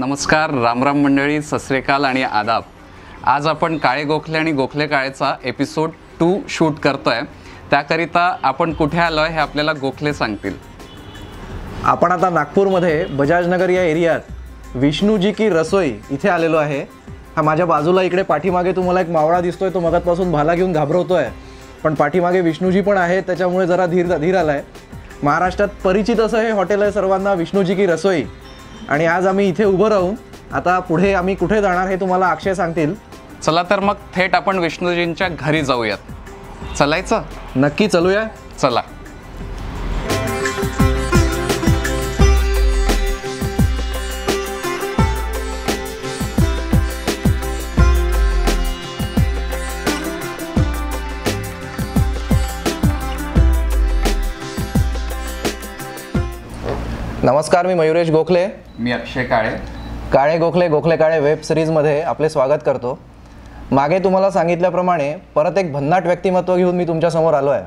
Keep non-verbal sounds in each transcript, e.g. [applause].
नमस्कार रामराम मंडळी सस्रेकाल आणि आदाब. आज आपण काळे गोखले आणि गोखले काळेचा एपिसोड टू शूट करतोय. त्याकरिता आपण कुठे आलो आहे हे आपल्याला गोखले सांगतील. आपण आता नागपूरमध्ये बजाजनगर या एरियात विष्णूजी की रसोई इथे आलेलो आहे. हा माझ्या बाजूला इकडे पाठीमागे तुम्हाला एक मावळा दिसतोय तो मगातपासून भाला घेऊन घाबरवतोय. पण पाठीमागे विष्णूजी पण आहे त्याच्यामुळे जरा धीर धीर आलाय. महाराष्ट्रात परिचित असं हे हॉटेल आहे सर्वांना विष्णूजी की रसोई. आणि आज आम्ही इथे उभं राहून आता पुढे आम्ही कुठे जाणार हे तुम्हाला अक्षय सांगतील. चला तर मग थेट आपण विष्णूजींच्या घरी जाऊयात. चलायचं? नक्की चलूया. चला. नमस्कार मी मयुरेश गोखले. मी अक्षय काळे. काळे गोखले गोखले काळे वेब सिरीजमध्ये आपले स्वागत करतो. मागे तुम्हाला सांगितल्याप्रमाणे परत एक भन्नाट व्यक्तिमत्व घेऊन मी तुमच्यासमोर आलो आहे.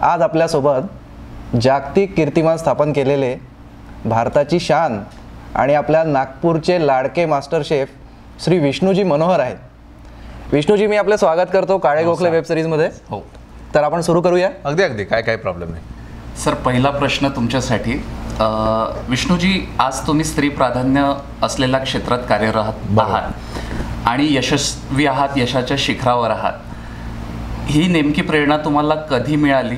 आज आपल्यासोबत जागतिक कीर्तिमान स्थापन केलेले भारताची शान आणि आपल्या नागपूरचे लाडके मास्टर शेफ श्री विष्णूजी मनोहर आहेत. विष्णूजी मी आपले स्वागत करतो काळे गोखले वेब सिरीजमध्ये. हो. तर आपण सुरू करूया. अगदी अगदी. काय काय प्रॉब्लेम नाही. सर पहिला प्रश्न तुमच्यासाठी विष्णूजी आज तुम्ही स्त्री प्राधान्य असलेल्या क्षेत्रात कार्यरत आहात आणि यशस्वी आहात यशाच्या शिखरावर आहात. ही नेमकी प्रेरणा तुम्हाला कधी मिळाली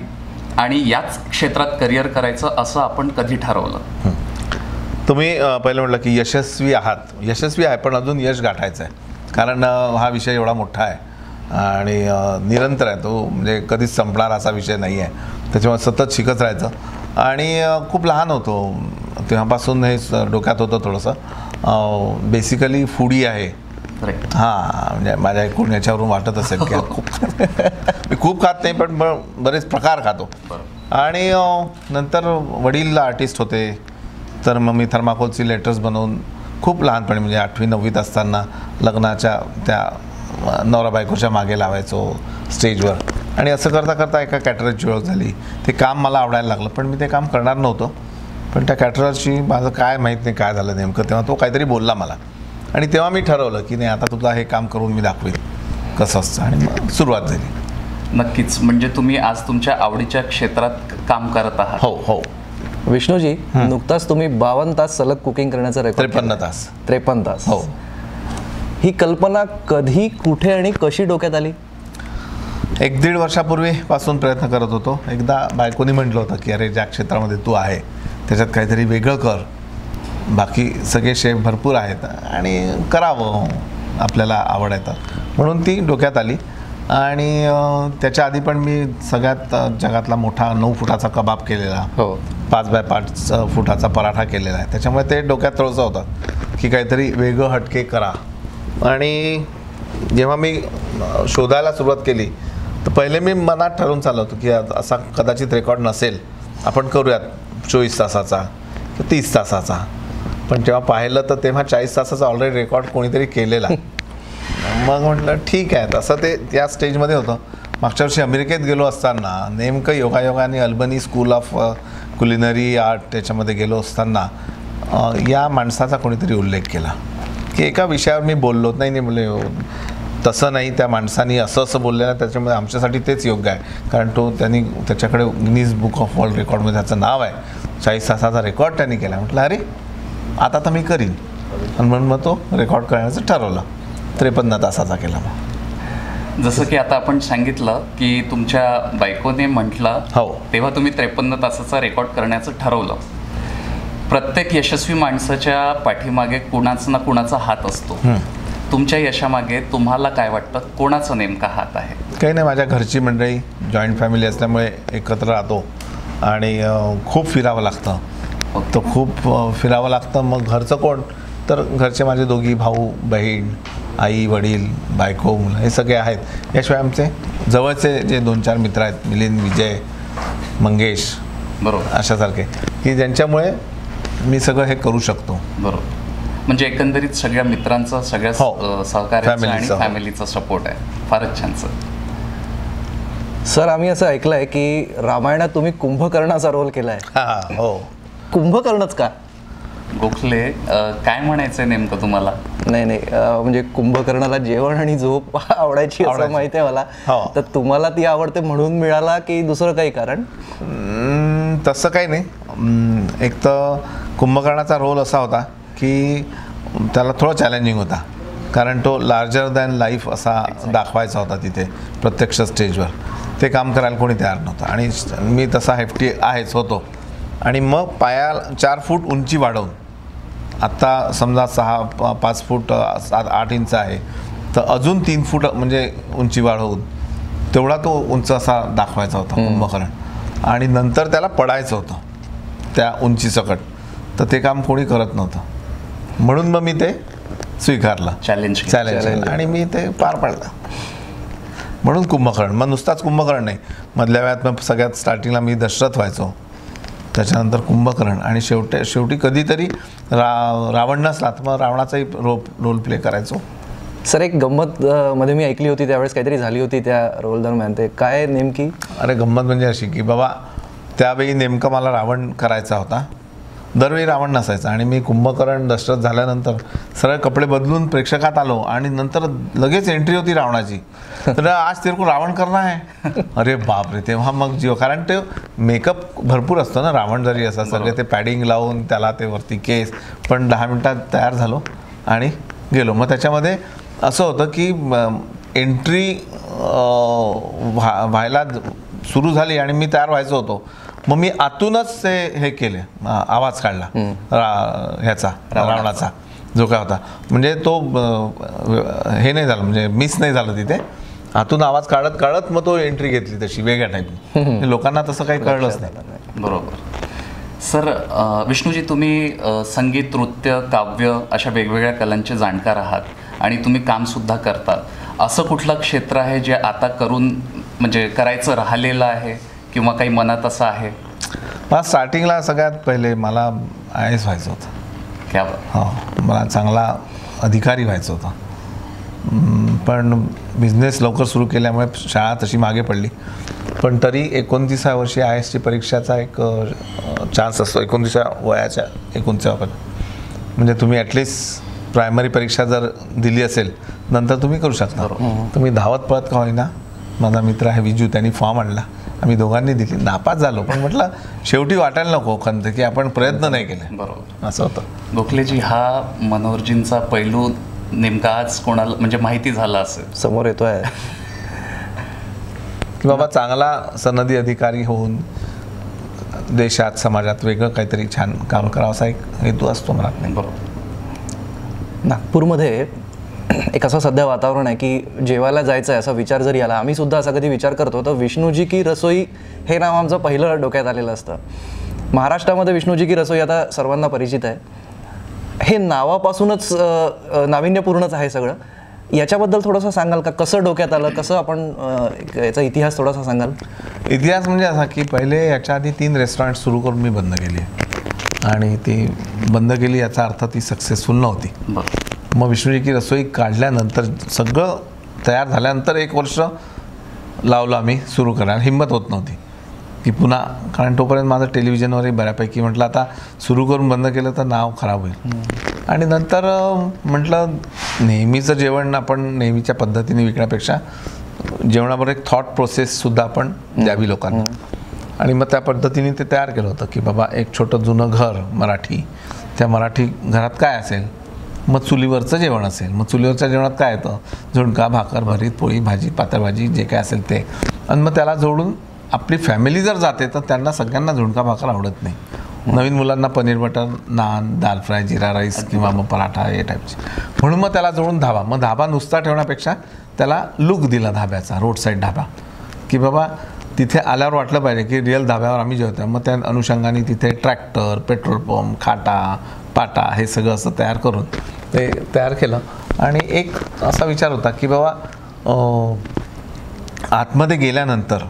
आणि याच क्षेत्रात करिअर करायचं असं आपण कधी ठरवलं? तुम्ही पहिलं म्हटलं की यशस्वी आहात. यशस्वी आहे पण अजून यश गाठायचं आहे कारण हा विषय एवढा मोठा आहे आणि निरंतर आहे तो. म्हणजे कधीच संपणार असा विषय नाही आहे त्याच्यामुळे सतत शिकत राहायचं. आणि खूप लहान होतो. तेव्हापासून हे डोक्यात होतं थोडंसं. बेसिकली फूडी आहे. हां म्हणजे माझ्या एकूण याच्यावरून वाटत असेल की [laughs] खूप [laughs] मी खूप खात नाही पण ब- बरेच प्रकार खातो. आणि नंतर वडील आर्टिस्ट होते. तर मग मी थर्माकोलची लेटर्स बनवून खूप लहानपणी म्हणजे आठवी नववीत असताना लग्नाच्या त्या नवरा बायकोच्या मागे लावायचो स्टेजवर आणि असं करता करता एका कॅटररची ओळख झाली. ते काम मला आवडायला लागलं पण मी ते काम करणार नव्हतं. पण त्या कॅटररशी माझं काय माहीत नाही काय झालं नेमकं तेव्हा तो काहीतरी बोलला मला. आणि तेव्हा मी ठरवलं की नाही आता तुला हे काम करून मी दाखवेन कसं असतं. आणि मग सुरुवात झाली. नक्कीच. म्हणजे तुम्ही आज तुमच्या आवडीच्या क्षेत्रात काम करत आहात. हो हो. विष्णूजी नुकताच तुम्ही बावन्न तास सलग कुकिंग करण्याचा रेकॉर्ड त्रेपन्न तास. त्रेपन्न तास. हो. ही कल्पना कधी कुठे आणि कशी डोक्यात आली? एक दीड वर्षापूर्वीपासून प्रयत्न करत होतो. एकदा बायकोनी म्हटलं होतं की अरे ज्या क्षेत्रामध्ये तू आहे त्याच्यात काहीतरी वेगळं कर. बाकी सगळे शेफ भरपूर आहेत आणि करावं आपल्याला आवड तर. म्हणून ती डोक्यात आली. आणि त्याच्या आधी पण मी सगळ्यात जगातला मोठा नऊ फुटाचा कबाब केलेला हो. पाच बाय पाच फुटाचा पराठा केलेला आहे. त्याच्यामुळे ते डोक्यात तळचं होतं की काहीतरी वेगळं हटके करा. आणि जेव्हा मी शोधायला सुरुवात केली तर पहिले मी मनात ठरवून चाललो होतो की असा कदाचित रेकॉर्ड नसेल आपण करूयात चोवीस तासाचा तीस तासाचा. पण जेव्हा पाहिलं तर तेव्हा चाळीस तासाचा ऑलरेडी रेकॉर्ड कोणीतरी केलेला. [laughs] मग म्हटलं ठीक आहे तसं ते त्या स्टेजमध्ये होतं. मागच्या वर्षी अमेरिकेत गेलो असताना नेमकं योगायोगाने Albany school of culinary art त्याच्यामध्ये गेलो असताना या माणसाचा कोणीतरी उल्लेख केला. की एका विषयावर मी बोललो नाही नाही "हो, तसं नाही त्या माणसाने असं असं बोललेलं त्याच्यामुळे आमच्यासाठी तेच योग्य आहे. कारण तो त्यांनी त्याच्याकडे गिनीज बुक ऑफ वर्ल्ड रेकॉर्डमध्ये त्याचं नाव आहे. चाळीस तासाचा रेकॉर्ड त्यांनी केला. म्हटलं अरे आता तर मी करीन. आणि म्हणून मग तो रेकॉर्ड करण्याचं ठरवलं. त्रेपन्न तासाचा केला मग. जसं की आता आपण सांगितलं की तुमच्या बायकोने म्हटलं हो. तेव्हा तुम्ही त्रेपन्न तासाचा रेकॉर्ड करण्याचं ठरवलं. प्रत्येक यशस्वी माणसाच्या पाठीमागे कुणाचा ना कुणाचा हात असतो. तुमच्या यशामागे तुम्हाला काय वाटतं? कोणाचा नेमका हात आहे? काही नाही माझ्या घरची मंडळी जॉईंट फॅमिली असल्यामुळे एकत्र राहतो आणि खूप फिरावं लागतं. तर खूप फिरावं लागतं. मग घरचं कोण? तर घरचे माझे दोघी भाऊ बहीण आई वडील बायको मुलं हे सगळे आहेत. याशिवाय आमचे जवळचे जे दोन चार मित्र आहेत मिलिंद विजय मंगेश बरोबर. अशासारखे की ज्यांच्यामुळे मी सगळं हे करू शकतो. बरोबर. म्हणजे एकंदरीत सगळ्या मित्रांचा सगळ्या हो. सहकार्याचा आणि फॅमिलीचा, हो. सपोर्ट आहे. फारच छान सर सर आम्ही असं ऐकलंय की रामायणात तुम्ही कुंभकर्णाचा रोल केलाय. हां हो कुंभकर्णच का? गोखले काय म्हणायचंय नेमकं तुम्हाला? नाही नाही म्हणजे कुंभकर्णाला जेवण आणि झोप [laughs] आवडायची असं. माहिती आहे मला. हो. तर तुम्हाला ती आवडते म्हणून मिळाला की दुसरं काही कारण? तसं काही नाही. एक तर कुंभकर्णाचा रोल असा होता की त्याला थोडा चॅलेंजिंग होता. कारण तो लार्जर दॅन लाईफ असा दाखवायचा होता तिथे प्रत्यक्ष स्टेजवर ते काम करायला कोणी तयार नव्हतं. आणि मी तसा हेफ्टी आहेच होतो. आणि मग पाया चार फूट उंची वाढवून आत्ता समजा सहा पाच फूट सात आठ इंच आहे तर अजून तीन फूट म्हणजे उंची वाढवून तेवढा तो उंच असा दाखवायचा होता कुंभकर्ण. आणि नंतर त्याला पडायचं होतं त्या उंचीसकट. तर ते काम कोणी करत नव्हतं. म्हणून मग मी ते स्वीकारलं. चॅलेंज चॅलेंज आणि मी ते पार पाडलं. म्हणून कुंभकर्ण मग नुसताच कुंभकर्ण नाही मधल्या वेळात मग सगळ्यात स्टार्टिंगला मी दशरथ व्हायचो. त्याच्यानंतर कुंभकर्ण आणि शेवटे शेवटी कधीतरी रा रावण नसला तर मग रावणाचाही रो रोल प्ले करायचो. सर एक गंमत मध्ये मी ऐकली होती त्यावेळेस काहीतरी झाली होती त्या रोल दरम्यान. ते काय नेमकी? अरे गंमत म्हणजे अशी की बाबा त्यावेळी नेमकं मला रावण करायचा होता. दरवेळी रावण नसायचा आणि मी कुंभकर्ण दशरथ झाल्यानंतर सरळ कपडे बदलून प्रेक्षकात आलो आणि नंतर लगेच एंट्री होती रावणाची. तर आज तेरे को रावण करणार आहे अरे बापरे तेव्हा मग जीव कारण ते मेकअप भरपूर असतो ना रावण जरी असा सगळे ते पॅडिंग लावून त्याला ते वरती केस पण दहा मिनटात तयार झालो आणि गेलो. मग त्याच्यामध्ये असं होतं की एंट्री व्हा व्हायला सुरू झाली आणि मी तयार व्हायचो होतो. मग मी आतूनच ते हे केले. आवाज काढला. ह्याचा रावणाचा. जो काय होता. म्हणजे तो हे नाही झालं म्हणजे मिस नाही झालं तिथे. आतून आवाज काढत काढत मग तो एंट्री घेतली तशी वेगळ्या टाईपनी लोकांना तसं काही कळलंच नाही. बरोबर. सर विष्णूजी तुम्ही संगीत नृत्य काव्य अशा वेगवेगळ्या कलांचे जाणकार आहात आणि तुम्ही कामसुद्धा करतात असं कुठलं क्षेत्र आहे जे आता करून म्हणजे करायचं राहिलेलं आहे? किंवा काही मनात असं आहे? मला स्टार्टिंगला सगळ्यात पहिले मला आय एस व्हायचं होतं. क्या हो मला चांगला अधिकारी व्हायचं होतं. पण बिझनेस लवकर सुरू केल्यामुळे शाळा तशी मागे पडली. पण तरी एकोणतीसाव्या वर्षी आय एसची परीक्षाचा एक चान्स असतो एकोणतीसव्या वयाच्या एकोणतीसाव्या म्हणजे तुम्ही ॲटलिस्ट प्रायमरी परीक्षा जर दिली असेल नंतर तुम्ही करू शकता. तुम्ही धावत पळत का होईना? माझा मित्र आहे विजू त्यांनी फॉर्म आणला. आम्ही दोघांनी दिली. नापास झालो पण म्हटलं शेवटी वाटायला नको खंत की आपण प्रयत्न नाही केले. बरोबर. असं होतं. गोखलेजी हा मनोहरजींचा पैलू नेमका आज कोणाला म्हणजे माहिती झाला असेल. समोर येतोय. की बाबा चांगला सनदी अधिकारी होऊन देशात समाजात वेगळं काहीतरी छान काम करावं असा एक हेतू असतो मला बरोबर. नागपूरमध्ये एक असं सध्या वातावरण आहे की जेवायला जायचं आहे असा विचार जरी आला आम्ही सुद्धा असा कधी विचार करतो. तर विष्णूजी की रसोई हे नाव आमचं पहिलं डोक्यात आलेलं असतं. महाराष्ट्रामध्ये विष्णूजी की रसोई आता सर्वांना परिचित आहे. हे नावापासूनच नाविन्यपूर्णच आहे सगळं. याच्याबद्दल थोडंसं सांगाल का? कसं डोक्यात आलं? कसं आपण याचा इतिहास थोडासा सांगाल? इतिहास म्हणजे असा की पहिले याच्या आधी तीन रेस्टॉरंट सुरू करून मी बंद केली आणि ती बंद केली याचा अर्थ ती सक्सेसफुल नव्हती. मग विष्णूजी की रसोई काढल्यानंतर सगळं तयार झाल्यानंतर एक वर्ष लावलं आम्ही सुरू करायला. हिंमत होत नव्हती. की पुन्हा कारण तोपर्यंत माझं टेलिव्हिजनवरही बऱ्यापैकी म्हटलं आता सुरू करून बंद केलं तर नाव खराब होईल. आणि नंतर म्हटलं नेहमीचं जेवण आपण नेहमीच्या पद्धतीने विकण्यापेक्षा जेवणाबरोबर एक थॉट प्रोसेससुद्धा आपण द्यावी लोकांना. आणि मग त्या पद्धतीने ते तयार केलं होतं की बाबा एक छोटं जुनं घर मराठी. त्या मराठी घरात काय असेल? मग चुलीवरचं जेवण असेल. मग चुलीवरच्या जेवणात काय येतं? झुणका भाकर भरीत पोळी भाजी पातळभाजी जे काय असेल ते. आणि मग त्याला जोडून आपली फॅमिली जर जाते तर त्यांना सगळ्यांना झुणका भाकर आवडत नाही. नवीन मुलांना paneer butter naan dal fry jeera rice किंवा मग पराठा हे टाईपचे म्हणून मग त्याला जोडून धाबा. मग धाबा नुसता ठेवण्यापेक्षा त्याला लुक दिला धाब्याचा रोड साईड धाबा. की बाबा तिथे आल्यावर वाटलं पाहिजे की रिअल धाब्यावर आम्ही जेवतो मग त्या अनुषंगाने तिथे ट्रॅक्टर पेट्रोल पंप खाटा पाटा हे सगळं असं तयार करून ते तयार केलं. आणि एक असा विचार होता की बाबा आतमध्ये गेल्यानंतर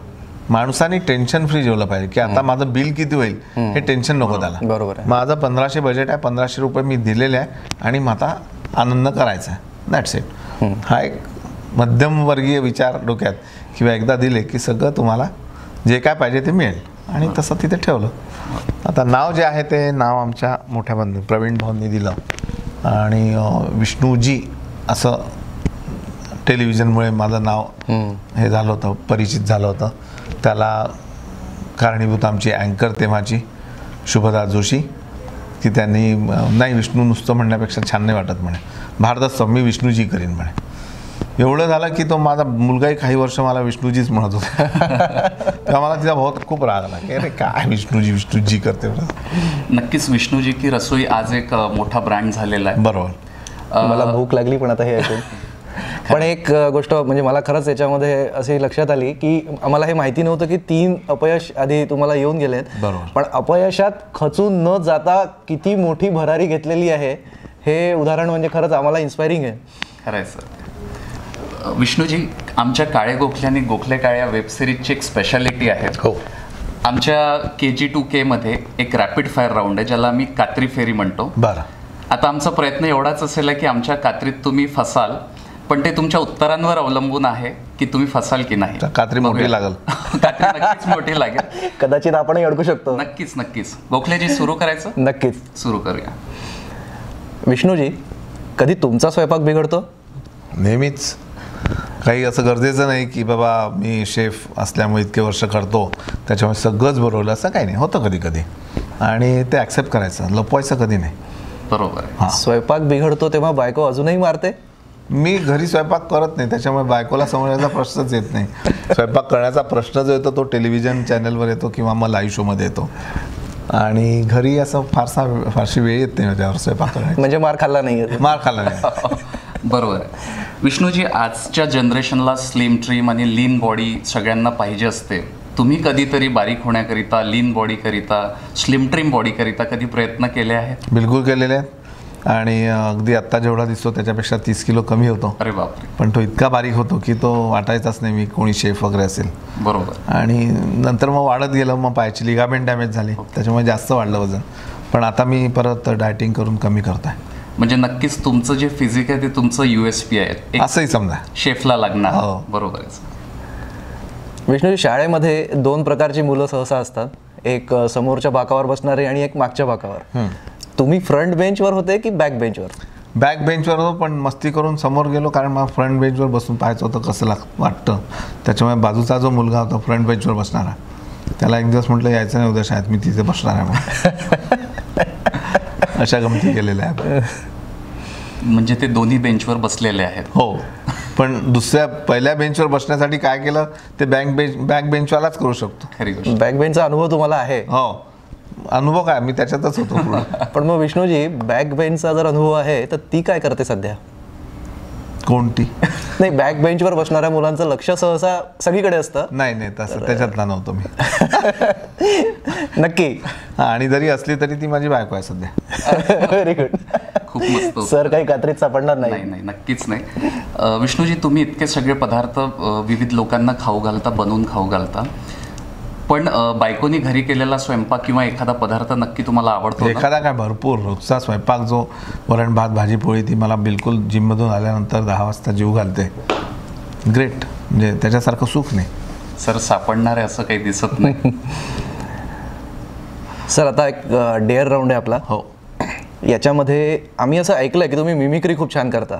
माणसाने टेन्शन फ्री जेवलं पाहिजे की आता माझं बिल किती होईल? हे टेन्शन नको त्याला. बरोबर आहे. माझं पंधराशे बजेट आहे पंधराशे रुपये मी दिलेले आहे आणि मग आता आनंद करायचा आहे. दॅट्स इट हा एक मध्यमवर्गीय विचार डोक्यात किंवा एकदा दिले की सगळं तुम्हाला जे काय पाहिजे ते मिळेल. आणि तसं तिथे ठेवलं. आता नाव जे आहे ते नाव आमच्या मोठ्या बंधू प्रवीण भाऊंनी दिलं. आणि विष्णूजी असं टेलिव्हिजनमुळे माझं नाव हे झालं होतं परिचित झालं होतं. त्याला कारणीभूत आमची अँकर तेव्हाची शुभदा जोशी की त्यांनी नाही विष्णू नुसतं म्हणण्यापेक्षा छान नाही वाटत म्हणे. भारतात मी विष्णूजी करीन म्हणे. एवढं झालं की तो माझा मुलगाही काही वर्ष मला विष्णूजीच म्हणत होता. [laughs] तेव्हा मला तिचा बहुत खूप राग आला की अरे काय विष्णूजी विष्णूजी करते. नक्कीच विष्णूजी की रसोई आज एक मोठा ब्रँड झालेला आहे. बरोबर. मला भूक लागली पण आता हे ऐकून. [laughs] पण एक गोष्ट म्हणजे मला खरंच याच्यामध्ये अशी लक्षात आली की आम्हाला हे माहिती नव्हतं की तीन अपयश आधी तुम्हाला येऊन गेलेत. बरोबर. पण अपयशात खचून न जाता किती मोठी भरारी घेतलेली आहे हे उदाहरण म्हणजे खरंच आम्हाला इन्स्पायरिंग आहे. खरं आहे सर. विष्णूजी आमच्या काळे गोखले आणि गोखले काळ्या वेबसिरीजची एक स्पेशालिटी आहे हो. आमच्या के जी टू केमध्ये एक रॅपिड फायर राऊंड आहे ज्याला आम्ही कात्री फेरी म्हणतो. बरं. आता आमचा प्रयत्न एवढाच असेल की आमच्या कात्रीत तुम्ही फसाल पण ते तुमच्या उत्तरांवर अवलंबून आहे की तुम्ही फसाल की नाही. तर कात्री मोठी. लागल. [laughs] कात्री नक्कीच मोठी लागेल. [laughs] कदाचित आपणही अडकू शकतो. नक्कीच नक्कीच. गोखलेजी सुरू करायचं? नक्कीच. सुरू करूया. विष्णूजी कधी तुमचा स्वयंपाक बिघडतो? नेहमीच. काही असं गरजेचं नाही की बाबा मी शेफ असल्यामुळे इतके वर्ष करतो त्याच्यामुळे सगळंच बरोबर असं काही नाही. होतं कधी कधी. आणि ते ॲक्सेप्ट करायचं. लपवायचं कधी नाही. बरोबर आहे. हां. स्वयंपाक बिघडतो तेव्हा बायको अजूनही मारते? मी घरी स्वयंपाक करत नाही त्याच्यामुळे बायकोला समजण्याचा प्रश्नच येत नाही. स्वयंपाक करण्याचा प्रश्न जो येतो तो टेलिव्हिजन चॅनलवर येतो किंवा मग लाईव्ह शोमध्ये येतो. आणि घरी असं फारसा फारशी वेळ येत नाही माझ्यावर स्वयंपाक करण्याची म्हणजे मार खाल्ला नाहीये. मार खाल्ला नाही. [laughs] बरोबर आहे. विष्णूजी आजच्या जनरेशनला स्लिम ट्रीम आणि लीन बॉडी सगळ्यांना पाहिजे असते. तुम्ही कधीतरी बारीक होण्याकरिता लीन बॉडी करिता स्लिम ट्रीम बॉडी करिता कधी प्रयत्न केले आहेत? बिलकुल केलेले आहेत. आणि अगदी आत्ता जेवढा दिसतो त्याच्यापेक्षा तीस किलो कमी होतो. अरे बापरे. पण तो इतका बारीक होतो की तो वाटायचाच नाही मी कोणी शेफ वगैरे असेल. बरोबर. आणि नंतर मग वाढत गेलं मग पायाची लिगामेंट डॅमेज झाली. त्याच्यामुळे जास्त वाढलं वजन. पण आता मी परत डायटिंग करून कमी करतोय. म्हणजे नक्कीच तुमचं जे फिजिक आहे ते तुमचं युएसपी आहे. असंही समजा. शेफला लागणार. हो. बरोबर आहे. विष्णूजी शाळेमध्ये दोन प्रकारची मुलं सहसा असतात. एक समोरच्या बाकावर बसणारे आणि एक मागच्या बाकावर. तुम्ही फ्रंट बेंचवर होते की बॅक बेंचवर? बॅक बेंचवर होतो पण मस्ती करून समोर गेलो कारण मला फ्रंट बेंचवर बसून पाहायचं होतं कसं लाग वाटतं. त्याच्यामुळे बाजूचा जो मुलगा होता फ्रंट बेंचवर बसणारा त्याला एक दिवस म्हटलं यायचं नाही उद्या शाळेत मी तिथे बसणार आहे. [laughs] अशा गमती केलेल्या आहेत? म्हणजे ते दोन्ही बेंचवर बसलेले आहेत. हो. पण दुसऱ्या पहिल्या बेंचवर बसण्यासाठी काय केलं? ते बँक बेंच बॅक बेंचवालाच करू शकतो. खरी गोष्ट. बॅक बेंचचा अनुभव तुम्हाला आहे. हो. अनुभव काय? मी त्याच्यातच होतो. [laughs] पण मग विष्णूजी बॅक बेंचचा जर अनुभव आहे तर ती काय करते सध्या? कोणती? नाही बॅक बेंचवर बसणाऱ्या मुलांचं लक्ष सहसा सगळीकडे असतं. नाही नाही तसं त्याच्यातला नव्हतो मी. [laughs] नक्की. हा, आणि जरी असली तरी ती माझी बायको आहे सध्या. [laughs] व्हेरी गुड खूप मस्त. सर काही कात्रीत सापडणार नाही. नाही नाही नक्कीच नाही. विष्णूजी तुम्ही इतके सगळे पदार्थ विविध लोकांना खाऊ घालता बनवून खाऊ घालता. पण बायकोनी घरी केलेला स्वयंपाक किंवा एखादा पदार्थ नक्की तुम्हाला आवडतो ना? एखादा काय भरपूर. रोजचा स्वयंपाक जो वरण भात भाजी पोळी ती मला बिलकुल जिममधून आल्यानंतर दहा वाजता जीव घालते. ग्रेट म्हणजे त्याच्यासारखं सुख नाही. सर सापडणार आहे असं काही दिसत नाही. [laughs] सर आता एक डेअर राऊंड आहे आपला. हो. याच्यामध्ये आम्ही असं ऐकलंय की तुम्ही मिमिक्री खूप छान करता.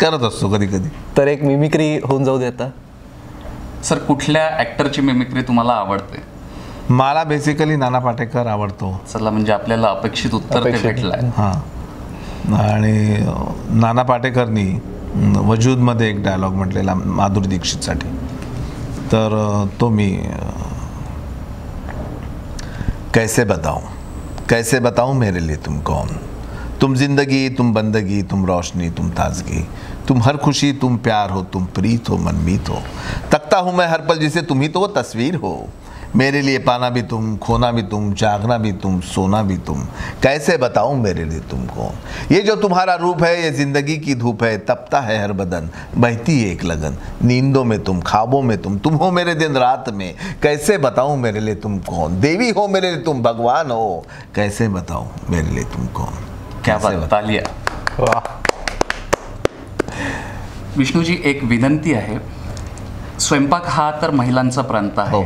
करत असतो कधी कधी. तर एक मिमिक्री होऊन जाऊ देता सर कुठल्या ऍक्टरची मिमिक्री तुम्हाला आवडते? मला बेसिकली नाना पाटेकर आवडतो. चला म्हणजे आपल्याला अपेक्षित उत्तर ते. भेटलं हां. आणि नाना पाटेकरनी वजूदमध्ये एक डायलॉग म्हटलेला माधुरी दीक्षितसाठी. तर तो मी कैसे बताऊं? कैसे बताऊं मेरे लिए तुम कौन तुम ज़िंदगी, तुम बंदगी, तुम रोशनी, तुम ताजगी। तुम हर खुशी, तुम प्यार हो, तुम प्रीत हो, मनमीत हो। तकता हूँ मैं हर पल जिसे तुम ही तो वो तस्वीर हो। मेरे लिए पाना भी तुम, खोना भी तुम, जागना भी तुम, सोना भी तुम। कैसे बताऊँ मेरे लिए तुम कौन ये जो तुम्हारा रूप है, ये ज़िंदगी की धूप है, तपता है हर बदन। बहती है एक लगन, नींदों में तुम ख्वाबों में तुम तुम हो मेरे दिन रात में। कैसे बताऊँ मेरे लिए तुम कौन? देवी हो मेरे लिए तुम, भगवान हो। कैसे बताऊँ मेरे लिए तुम कौन? क्या बात तालिया। विष्णूजी एक विनंती आहे. स्वयंपाक हा तर महिलांचा प्रांत आहे. हो.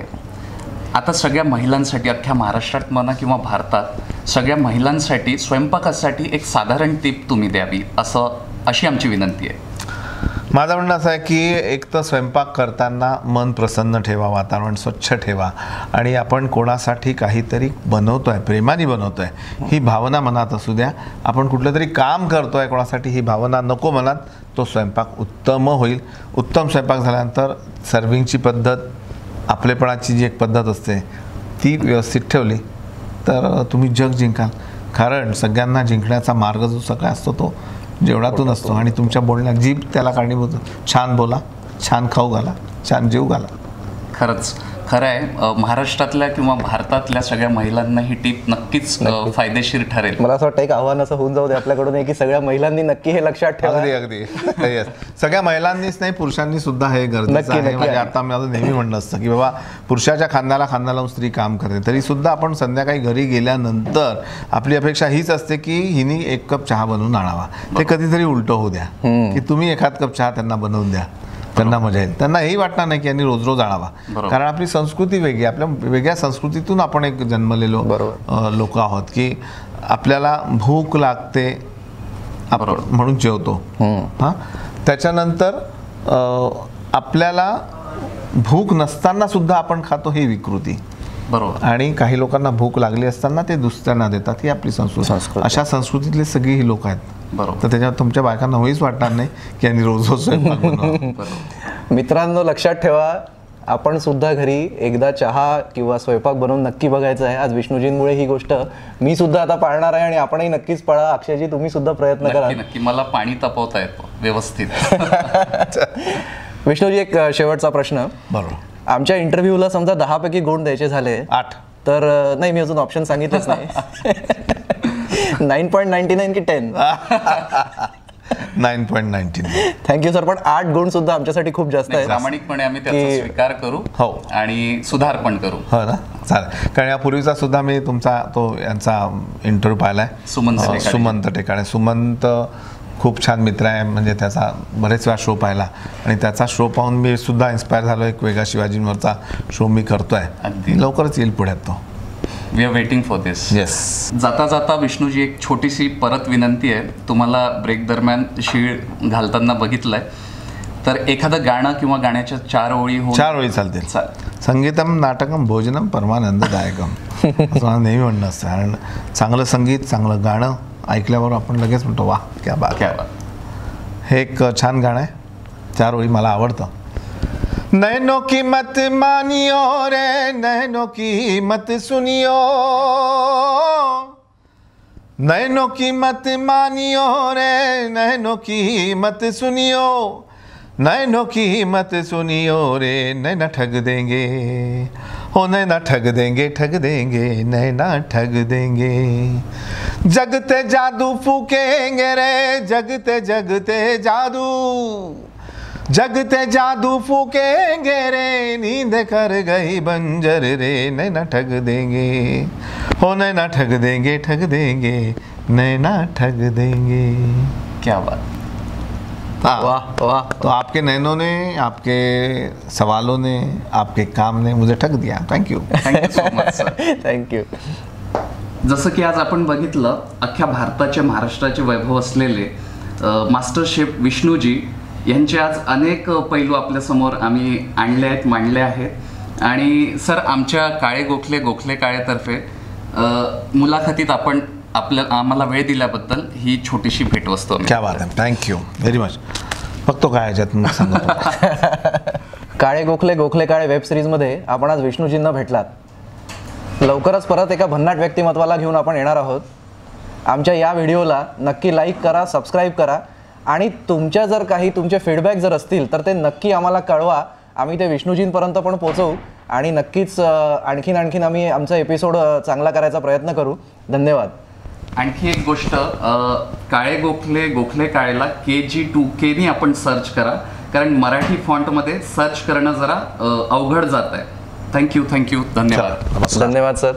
आता सगळ्या महिलांसाठी अख्ख्या महाराष्ट्रात म्हणा किंवा भारतात सगळ्या महिलांसाठी स्वयंपाकासाठी एक साधारण टीप तुम्ही द्यावी असं अशी आमची विनंती आहे. माझं म्हणणं असं आहे की एक तर स्वयंपाक करताना मन प्रसन्न ठेवा वातावरण स्वच्छ ठेवा आणि आपण कोणासाठी काहीतरी बनवतो आहे प्रेमाने बनवतो आहे ही भावना मनात असू द्या. आपण कुठलं तरी काम करतो आहे कोणासाठी ही भावना नको मनात तो स्वयंपाक उत्तम होईल. उत्तम स्वयंपाक झाल्यानंतर सर्विंगची पद्धत आपलेपणाची जी एक पद्धत असते ती व्यवस्थित ठेवली तर तुम्ही जग जिंकाल. कारण सगळ्यांना जिंकण्याचा मार्ग जो सगळा असतो तो जेवणातून असतो आणि तुमच्या बोलण्यात जीभ त्याला कारणीभूत छान बोला छान खाऊ घाला छान जीव घाला. खरंच. खरं आहे महाराष्ट्रातल्या किंवा भारतातल्या सगळ्या महिलांना ही टीप नक्कीच फायदेशीर ठरेल. मला असं वाटतं एक आव्हान असं होऊन जाऊ दे आपल्याकडून की सगळ्या महिलांनी नक्की हे लक्षात ठेवा. अगदी अगदी. येस सगळ्या महिलांनीच नाही पुरुषांनी सुद्धा हे गरजेचं आहे. म्हणजे. आता माझं नेहमी म्हणणं असतं की बाबा पुरुषाच्या खांद्याला खांदा लावून स्त्री काम करते. तरी सुद्धा आपण संध्याकाळी घरी गेल्यानंतर आपली अपेक्षा हीच असते की हिनी एक कप चहा बनवून आणावा. ते कधीतरी उलट होऊ द्या. की तुम्ही एखाद कप चहा त्यांना बनवून द्या. त्यांना मजा येईल त्यांना हेही वाटणार नाही की यांनी रोज रोज आणावा. कारण आपली संस्कृती वेगळी. आपल्या वेगळ्या संस्कृतीतून आपण एक जन्मलेलो. लोक आहोत की आपल्याला भूक लागते आपण. म्हणून जेवतो हां त्याच्यानंतर आपल्याला भूक नसताना सुद्धा आपण खातो ही विकृती बरोबर. आणि काही लोकांना भूक लागली असताना ते दुसऱ्यांना देतात ही आपली संस्कृती. संस्कृती. अशा संस्कृतीतली सगळी ही लोक आहेत. बरोबर. तर त्याच्यात तुमच्या बायकांना होईच वाटणार नाही की यांनी रोज रोज [laughs] मित्रांनो लक्षात ठेवा आपण सुद्धा घरी एकदा चहा किंवा स्वयंपाक बनवून नक्की बघायचं आहे. आज विष्णूजींमुळे ही गोष्ट मी सुद्धा आता पाळणार आहे आणि आपणही नक्कीच पळा. अक्षयजी तुम्ही सुद्धा प्रयत्न करा. नक्की. नक्की मला पाणी तापवता येतो व्यवस्थित. [laughs] विष्णूजी एक शेवटचा प्रश्न. बरोबर. आमच्या इंटरव्ह्यूला समजा दहा पैकी गुण द्यायचे झाले. आठ. तर नाही मी अजून ऑप्शन सांगितलंच नाही. नाईन पॉईंट नाईन्टी नाईन की ten nine point nineteen thank you sir पण आठ गुण सुद्धा आमच्यासाठी खूप जास्त आहे प्रामाणिकपणे आम्ही त्याचा स्वीकार करू हो. आणि सुधार पण करू. हो ना? चालेल. कारण यापूर्वीचा सुद्धा मी तुमचा तो यांचा इंटरव्ह्यू पाहिलाय. सुमंत अ, टेकाळे. सुमंत टेकाळे सुमंत खूप छान मित्र आहे म्हणजे त्याचा बरेच वेळा शो पाहिला. आणि त्याचा शो पाहून मी सुद्धा इन्स्पायर झालो एक वेगळा शिवाजींवरचा शो मी करतोय. अगदी. लवकरच येईल पुढ्यात तो. We are waiting for this yes जाता जाता विष्णूजी एक छोटीशी परत विनंती आहे. तुम्हाला ब्रेक दरम्यान शीळ घालताना बघितलंय. तर एखादं गाणं किंवा गाण्याच्या चार ओळी होऊन चार वेळी चालतील. संगीतम नाटकम भोजनम परमानंददायकम. [laughs] असं नेहमी म्हणणं असतं. कारण चांगलं संगीत चांगलं गाणं ऐकल्यावर आपण लगेच म्हणतो वा क्या बात. क्या बात. हे एक छान गाणं आहे. चार ओळी मला आवडतं. नैनो की मत मानियो रे नैनो की मत सुनियो. नैनो की मत मानियो रे नैनो की मत सुनियो. नैनो की मत सुनियो रे नैना ठग देंगे. हो नैना ठग देंगे ठग देंगे नैना ठग देंगे। जगते जादू फूकेंगे रे, जगते जगते जादू। जगते जादू फूकेंगे रे, नींद कर गई बंजर रे नैना ठग देंगे। हो नैना ठग देंगे ठग देंगे नैना ठग देंगे। क्या बात। वाह वाह। तो आपके नैनों ने आपके सवालों ने आपके काम ने मुझे ठग दिया। Thank you thank you so much sir thank you जसं की आज आपण बघितलं अख्ख्या भारताचे महाराष्ट्राचे वैभव असलेले मास्टर शेफ विष्णूजी यांचे आज अनेक पैलू आपल्यासमोर आम्ही आणले आहेत मांडले आहेत. आणि सर आमच्या काळे गोखले गोखले काळेतर्फे मुलाखतीत आपण आपल्या आम्हाला वेळ दिल्याबद्दल ही छोटीशी भेटवस्तू आम्ही क्या बात आहे. थँक्यू व्हेरी मच बघतो काय याच्यात [laughs] काळे गोखले गोखले काळे वेब सिरीजमध्ये आपण आज विष्णूजींना भेटलात. लवकरच परत एका भन्नाट व्यक्तिमत्वाला घेऊन आपण येणार आहोत. आमच्या या व्हिडिओला नक्की लाईक करा सबस्क्राईब करा. आणि तुमच्या जर काही तुमचे फीडबॅक जर असतील तर ते नक्की आम्हाला कळवा. आम्ही ते विष्णूजींपर्यंत पण पोहोचवू आणि नक्कीच आणखीन आणखीन आम्ही आमचा एपिसोड चांगला करायचा प्रयत्न करू. धन्यवाद. आणखी एक गोष्ट काळे गोखले गोखले काळेला के जी टू केनी आपण सर्च करा. कारण मराठी फॉन्टमध्ये सर्च करणं जरा अवघड जात आहे थँक्यू थँक्यू धन्यवाद. धन्यवाद सर.